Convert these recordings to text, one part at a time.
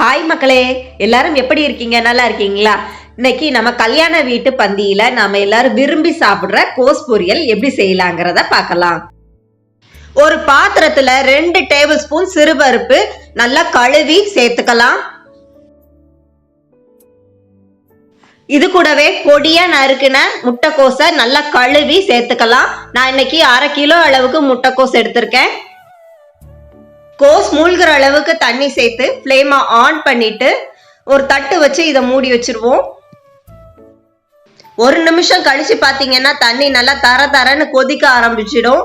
Hi மக்களே. எல்லாரும் எப்படி இருக்கீங்க? நல்லா இருக்கீங்களா? இன்னைக்கு நம்ம கல்யாண வீட்டு பந்தியில நாம எல்லாரும் விரும்பி சாப்பிடுற கோஸ் பொரியல் எப்படி செய்யலாங்கிறத பார்க்கலாம். ஒரு பாத்திரத்துல ரெண்டு டேபிள் ஸ்பூன் சிறுபருப்பு நல்லா கழுவி சேர்த்துக்கலாம். இது கூடவே பொடியா நறுக்குன முட்டைக்கோசை நல்லா கழுவி சேர்த்துக்கலாம். நான் இன்னைக்கு அரை கிலோ அளவுக்கு முட்டைக்கோஸ் எடுத்திருக்கேன். கோஸ் மூழ்கிற அளவுக்கு தண்ணி சேர்த்து ஃப்ளேமை ஆன் பண்ணிட்டு ஒரு தட்டு வச்சு இதை மூடி வச்சிருவோம். ஒரு நிமிஷம் கழிச்சு பார்த்தீங்கன்னா தண்ணி நல்லா தர தரன்னு கொதிக்க ஆரம்பிச்சிடும்.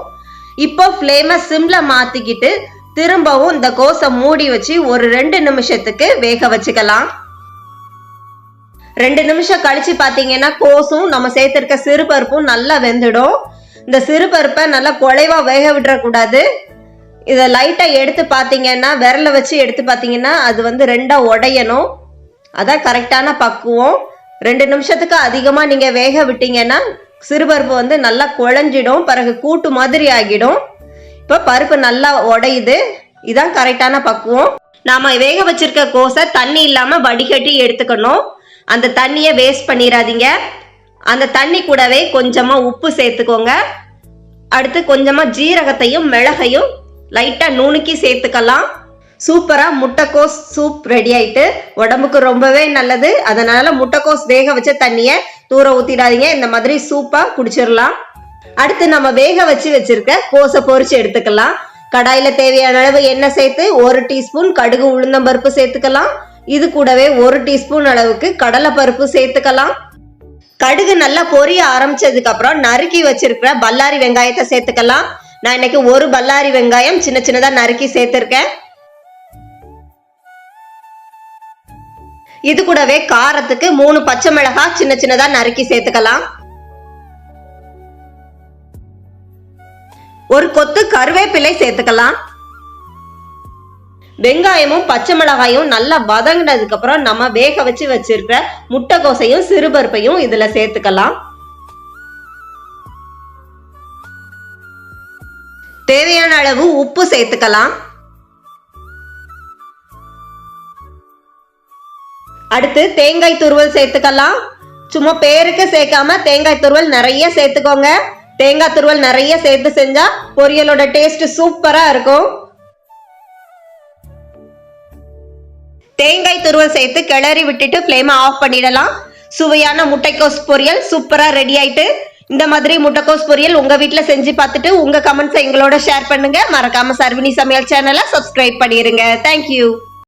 இப்போ ஃப்ளேமை சிம்ல மாத்திக்கிட்டு திரும்பவும் இந்த கோஸை மூடி வச்சு ஒரு ரெண்டு நிமிஷத்துக்கு வேக வச்சுக்கலாம். ரெண்டு நிமிஷம் கழிச்சு பார்த்தீங்கன்னா கோஸும் நம்ம சேர்த்திருக்க சிறுபருப்பும் நல்லா வெந்துடும். இந்த சிறுபருப்பை நல்லா குழைவா வேக விட்டுறக்கூடாது இதை லைட்டாக எடுத்து பார்த்தீங்கன்னா விரல வச்சு எடுத்து பார்த்தீங்கன்னா அது வந்து ரெண்டாக உடையணும். அதான் கரெக்டான பக்குவம். ரெண்டு நிமிஷத்துக்கு அதிகமாக நீங்கள் வேக விட்டீங்கன்னா சிறுபருப்பு வந்து நல்லா குழஞ்சிடும். பிறகு கூட்டு மாதிரி ஆகிடும். இப்போ பருப்பு நல்லா உடையுது. இதான் கரெக்டான பக்குவம். நாம் வேக வச்சிருக்க கோஸை தண்ணி இல்லாமல் வடிகட்டி எடுத்துக்கணும். அந்த தண்ணியை வேஸ்ட் பண்ணிடாதீங்க. அந்த தண்ணி கூடவே கொஞ்சமாக உப்பு சேர்த்துக்கோங்க. அடுத்து கொஞ்சமாக ஜீரகத்தையும் மிளகையும் லைட்டாக நுணுக்கி சேர்த்துக்கலாம். சூப்பராக முட்டைக்கோஸ் சூப் ரெடி ஆயிட்டு உடம்புக்கு ரொம்பவே நல்லது. அதனால முட்டைக்கோஸ் வேக வச்ச தண்ணியை தூர ஊற்றிடாதீங்க இந்த மாதிரி சூப்பாக குடிச்சிடலாம். அடுத்து நம்ம வேக வச்சு வச்சிருக்க கோஸை பொறிச்சு எடுத்துக்கலாம். கடாயில தேவையான அளவு எண்ணெய் சேர்த்து ஒரு டீஸ்பூன் கடுகு உளுந்தம்பருப்பு சேர்த்துக்கலாம். இது கூடவே ஒரு டீஸ்பூன் அளவுக்கு கடலைப்பருப்பு சேர்த்துக்கலாம். கடுகு நல்லா பொரிய ஆரம்பிச்சதுக்கு அப்புறம் நறுக்கி வச்சிருக்கிற பல்லாரி வெங்காயத்தை சேர்த்துக்கலாம். நான் இன்னைக்கு ஒரு பல்லாரி வெங்காயம் சின்ன சின்னதா நறுக்கி சேர்த்திருக்கேன். இது கூடவே காரத்துக்கு மூணு பச்சை மிளகாய் சின்ன சின்னதா நறுக்கி சேர்த்துக்கலாம். ஒரு கொத்து கருவேப்பிலை சேர்த்துக்கலாம். வெங்காயமும் பச்சை மிளகாயும் நல்லா வதங்கினதுக்கு அப்புறம் நம்ம வேக வச்சு வச்சிருக்கிற முட்டைக்கோசையும் சிறுபருப்பையும் இதுல சேர்த்துக்கலாம். தேவையான அளவு உப்பு சேர்த்துக்கலாம். அடுத்து தேங்காய் துருவல் சேர்த்துக்கலாம். சும்மா பேருக்கு சேர்க்காம தேங்காய் துருவல் நிறைய சேர்த்துக்கோங்க. தேங்காய் துருவல் நிறைய சேர்த்து செஞ்சா பொரியலோட டேஸ்ட் சூப்பரா இருக்கும். தேங்காய் துருவல் சேர்த்து கிளறி விட்டுட்டு ஃப்ளேமை ஆஃப் பண்ணிடலாம். சுவையான முட்டைக்கோஸ் பொரியல் சூப்பரா ரெடி ஆயிட்டு இந்த மாதிரி முட்டைக்கோஸ் பொரியல் உங்க வீட்டில் செஞ்சு பார்த்துட்டு உங்க கமெண்ட்ஸை எங்களோட ஷேர் பண்ணுங்க. மறக்காம சர்வினி சமையல் சேனலை சப்ஸ்கிரைப் பண்ணிருங்க. தேங்க்யூ